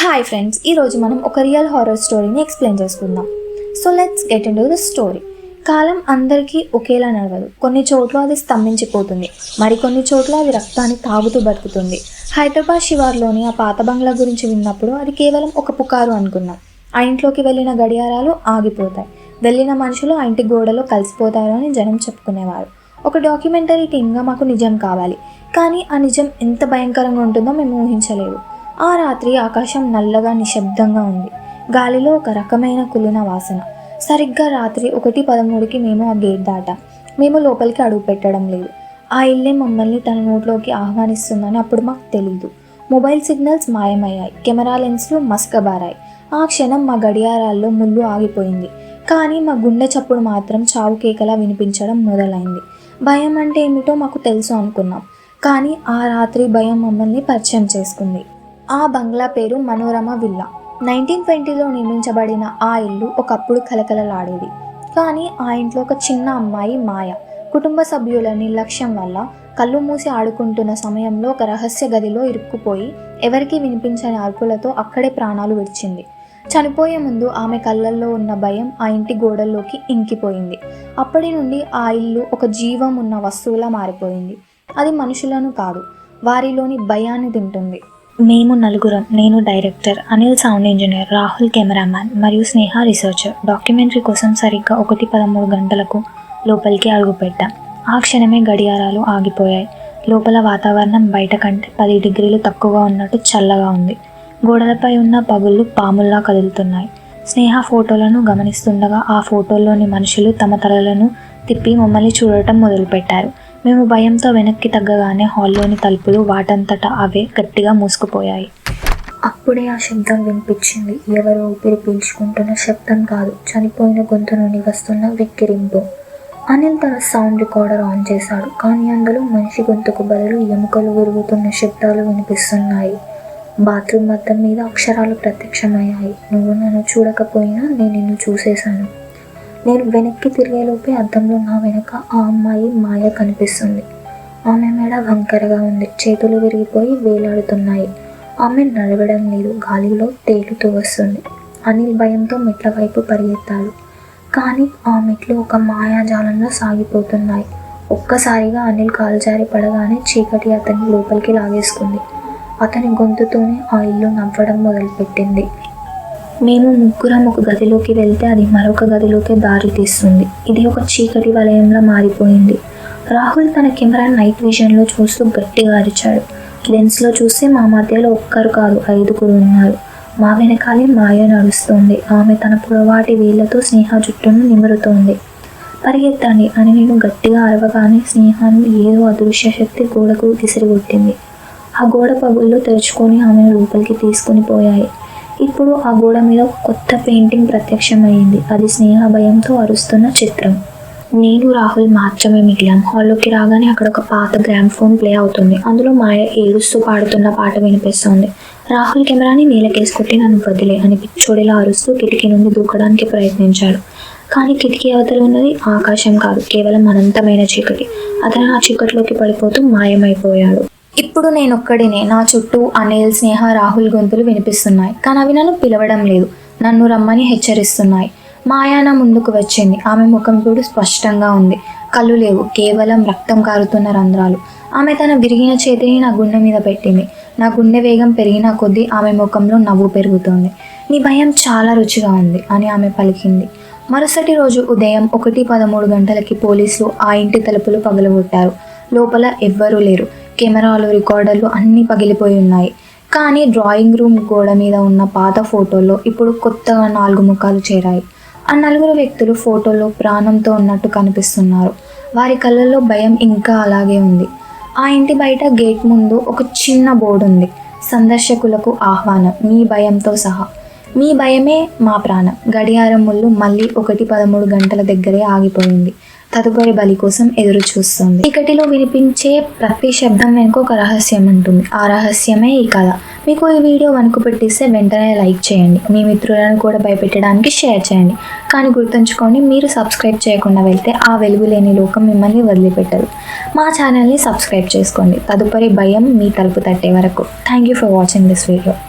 Hi friends ఈరోజు మనం ఒక రియల్ హారర్ స్టోరీని ఎక్స్ప్లెయిన్ చేసుకుందాం. So let's get into the story కాలం అందరికీ ఒకేలా నడవదు. కొన్ని చోట్ల అది స్తంభించిపోతుంది. మరికొన్ని చోట్ల అది రక్తాన్ని తాగుతూ బతుకుతుంది. హైదరాబాద్ శివార్లోని ఆ పాత బంగ్లా గురించి విన్నప్పుడు అది కేవలం ఒక పుకారు అనుకున్నాం. ఆ ఇంట్లోకి వెళ్ళిన గడియారాలు ఆగిపోతాయి. వెళ్ళిన మనుషులు ఆ ఇంటి గోడలో కలిసిపోతారు అని జనం చెప్పుకునేవారు. ఒక డాక్యుమెంటరీ టీమ్గా మాకు నిజం కావాలి. కానీ ఆ నిజం ఎంత భయంకరంగా ఉంటుందో మేము ఊహించలేదు. ఆ రాత్రి ఆకాశం నల్లగా నిశ్శబ్దంగా ఉంది. గాలిలో ఒక రకమైన కులిన వాసన. సరిగ్గా రాత్రి ఒకటి పదమూడుకి మేము ఆ గేట్ దాటాం. మేము లోపలికి అడుగు పెట్టడం లేదు. ఆ ఇల్లే మమ్మల్ని తన నోట్లోకి ఆహ్వానిస్తుందని అప్పుడు మాకు తెలియదు మొబైల్ సిగ్నల్స్ మాయమయ్యాయి. కెమెరా లెన్స్లు మస్కబారాయి. ఆ క్షణం మా గడియారాల్లో ముళ్ళు ఆగిపోయింది. కానీ మా గుండె చప్పుడు మాత్రం చావు కేకలా వినిపించడం మొదలైంది. భయం అంటే ఏమిటో మాకు తెలుసు అనుకున్నాం. కానీ ఆ రాత్రి భయం మమ్మల్ని పరిచయం చేసుకుంది. ఆ బంగ్లా పేరు మనోరమ విల్లా. నైన్టీన్ ట్వంటీలో నిర్మించబడిన ఆ ఇల్లు ఒకప్పుడు కలకలలాడేది. కానీ ఆ ఇంట్లో ఒక చిన్న అమ్మాయి మాయ. కుటుంబ సభ్యుల నిర్లక్ష్యం వల్ల కళ్ళు మూసి ఆడుకుంటున్న సమయంలో ఒక రహస్య గదిలో ఇరుక్కుపోయి ఎవరికీ వినిపించని అరుపులతో అక్కడే ప్రాణాలు విడిచింది. చనిపోయే ముందు ఆమె కళ్ళల్లో ఉన్న భయం ఆ ఇంటి గోడల్లోకి ఇంకిపోయింది. అప్పటి నుండి ఆ ఇల్లు ఒక జీవం ఉన్న వస్తువులా మారిపోయింది. అది మనుషులను కాదు వారిలోని భయాన్ని తింటుంది. మేము నలుగురం నేను director Anil sound engineer Rahul cameraman మరియు స్నేహ రీసెర్చర్. డాక్యుమెంటరీ కోసం సరిగ్గా ఒకటి పదమూడు గంటలకు లోపలికి అడుగుపెట్టాం. ఆ క్షణమే గడియారాలు ఆగిపోయాయి. లోపల వాతావరణం బయట కంటే పది డిగ్రీలు తక్కువగా ఉన్నట్టు చల్లగా ఉంది. గోడలపై ఉన్న పగుళ్ళు పాముల్లా కదులుతున్నాయి. స్నేహ ఫోటోలను గమనిస్తుండగా ఆ ఫోటోల్లోని మనుషులు తమ తలలను తిప్పి మమ్మల్ని చూడటం మొదలుపెట్టారు. మేము భయంతో వెనక్కి తగ్గగానే హాల్లోని తలుపులు వాటంతటా అవే గట్టిగా మూసుకుపోయాయి. అప్పుడే ఆ శబ్దం వినిపించింది. ఎవరో ఊపిరి పీల్చుకుంటున్న శబ్దం కాదు. చనిపోయిన గొంతు నుండి వస్తున్న వెక్కిరింపు అనిల్ తన సౌండ్ రికార్డర్ ఆన్ చేశాడు. కానీ అందులో మనిషి గొంతుకు బదులు ఎముకలు విరుగుతున్న శబ్దాలు వినిపిస్తున్నాయి. బాత్రూమ్ అద్దం మీద అక్షరాలు ప్రత్యక్షమయ్యాయి. నువ్వు నన్ను చూడకపోయినా నేను నిన్ను చూసేశాను. నేను వెనక్కి తిరిగేలోపే అద్దంలో నా వెనక ఆ అమ్మాయి మాయ కనిపిస్తుంది. ఆమె మెడ వంకరగా ఉంది. చేతులు విరిగిపోయి వేలాడుతున్నాయి. ఆమె నడవడం లేదు. గాలిలో తేలుతూ వస్తుంది. అనిల్ భయంతో మెట్ల వైపు పరిగెత్తాడు. కానీ ఆ మెట్లు ఒక మాయాజాలంలో సాగిపోతున్నాయి. ఒక్కసారిగా అనిల్ కాలుజారి పడగానే చీకటి అతన్ని లోపలికి లాగేసుకుంది. అతని గొంతుతోనే ఆ ఇల్లు నవ్వడం మొదలుపెట్టింది. మేము ముగ్గురం ఒక గదిలోకి వెళ్తే అది మరొక గదిలోకి దారి తీస్తుంది. ఇది ఒక చీకటి వలయంలో మారిపోయింది. రాహుల్ తన కెమెరా నైట్ విజన్లో చూస్తూ గట్టిగా అరిచాడు. లెన్స్లో చూస్తే మా మధ్యలో ఒక్కరు కాదు ఐదుగురు ఉన్నారు. మా వెనకాలే మాయ నడుస్తోంది. ఆమె తన పొడవాటి వేళ్ళతో స్నేహ జుట్టును నిమురుతోంది. పరిగెత్తండి అని నేను గట్టిగా అరవగానే స్నేహాన్ని ఏదో అదృశ్య శక్తి గోడకు విసిరిగొట్టింది. ఆ గోడ పగుళ్ళు తెరుచుకొని ఆమెను లోపలికి తీసుకుని పోయాయి. ఇప్పుడు ఆ గోడ మీద ఒక కొత్త పెయింటింగ్ ప్రత్యక్షమైంది. అది స్నేహ భయంతో అరుస్తున్న చిత్రం. నేను రాహుల్ మాత్రమే మిగిలాం. హాల్లోకి రాగానే అక్కడ ఒక పాత గ్రామ్ ఫోన్ ప్లే అవుతుంది. అందులో మాయ ఏడుస్తూ పాడుతున్న పాట వినిపిస్తోంది. రాహుల్ కెమెరాని నీలకేసి కొట్టి నన్ను వదిలే అని పిచ్చోడిలా అరుస్తూ కిటికీ నుండి దూకడానికి ప్రయత్నించాడు. కానీ కిటికీ అవతల ఉన్నది ఆకాశం కాదు కేవలం అనంతమైన చీకటి. అతను ఆ చీకటిలోకి పడిపోతూ మాయమైపోయాడు. ఇప్పుడు నేను ఒక్కడినే నా చుట్టూ అనిల్ స్నేహ రాహుల్ గొంతులు వినిపిస్తున్నాయి. కానీ అవి నన్ను పిలవడం లేదు. నన్ను రమ్మని హెచ్చరిస్తున్నాయి. మాయాన ముందుకు వచ్చింది. ఆమె ముఖం చూడు స్పష్టంగా ఉంది. కళ్ళు లేవు. కేవలం రక్తం కారుతున్న రంధ్రాలు. ఆమె తన విరిగిన చేతిని నా గుండె మీద పెట్టింది. నా గుండె వేగం పెరిగిన కొద్దీ ఆమె ముఖంలో నవ్వు పెరుగుతోంది. నీ భయం చాలా రుచిగా ఉంది అని ఆమె పలికింది. మరుసటి రోజు ఉదయం ఒకటి పదమూడు గంటలకి పోలీసులు ఆ ఇంటి తలుపులు పగలగొట్టారు. లోపల ఎవ్వరూ లేరు. కెమెరాలు రికార్డర్లు అన్నీ పగిలిపోయి ఉన్నాయి. కానీ డ్రాయింగ్ రూమ్ గోడ మీద ఉన్న పాత ఫోటోల్లో ఇప్పుడు కొత్తగా నాలుగు ముఖాలు చేరాయి. ఆ నలుగురు వ్యక్తులు ఫోటోలో ప్రాణంతో ఉన్నట్టు కనిపిస్తున్నారు. వారి కళ్ళల్లో భయం ఇంకా అలాగే ఉంది. ఆ ఇంటి బయట గేట్ ముందు ఒక చిన్న బోర్డు ఉంది. సందర్శకులకు ఆహ్వానం మీ భయంతో సహా. మీ భయమే మా ప్రాణం. గడియారం ముళ్ళు మళ్ళీ ఒకటి పదమూడు గంటల దగ్గరే ఆగిపోయింది. తదుపరి బలి కోసం ఎదురు చూస్తుంది. ఇకటిలో వినిపించే ప్రతి శబ్దం వెనుక ఒక రహస్యం ఉంటుంది. ఆ రహస్యమే ఈ కథ. మీకు ఈ వీడియో వణుకు పెట్టిస్తే వెంటనే లైక్ చేయండి. మీ మిత్రులను కూడా భయపెట్టడానికి షేర్ చేయండి. కానీ గుర్తుంచుకోండి మీరు సబ్స్క్రైబ్ చేయకుండా వెళ్తే ఆ వెలుగు లేని లోకం మిమ్మల్ని వదిలిపెట్టదు. మా ఛానల్ని సబ్స్క్రైబ్ చేసుకోండి. తదుపరి భయం మీ తలుపు తట్టే వరకు. Thank you for watching this video.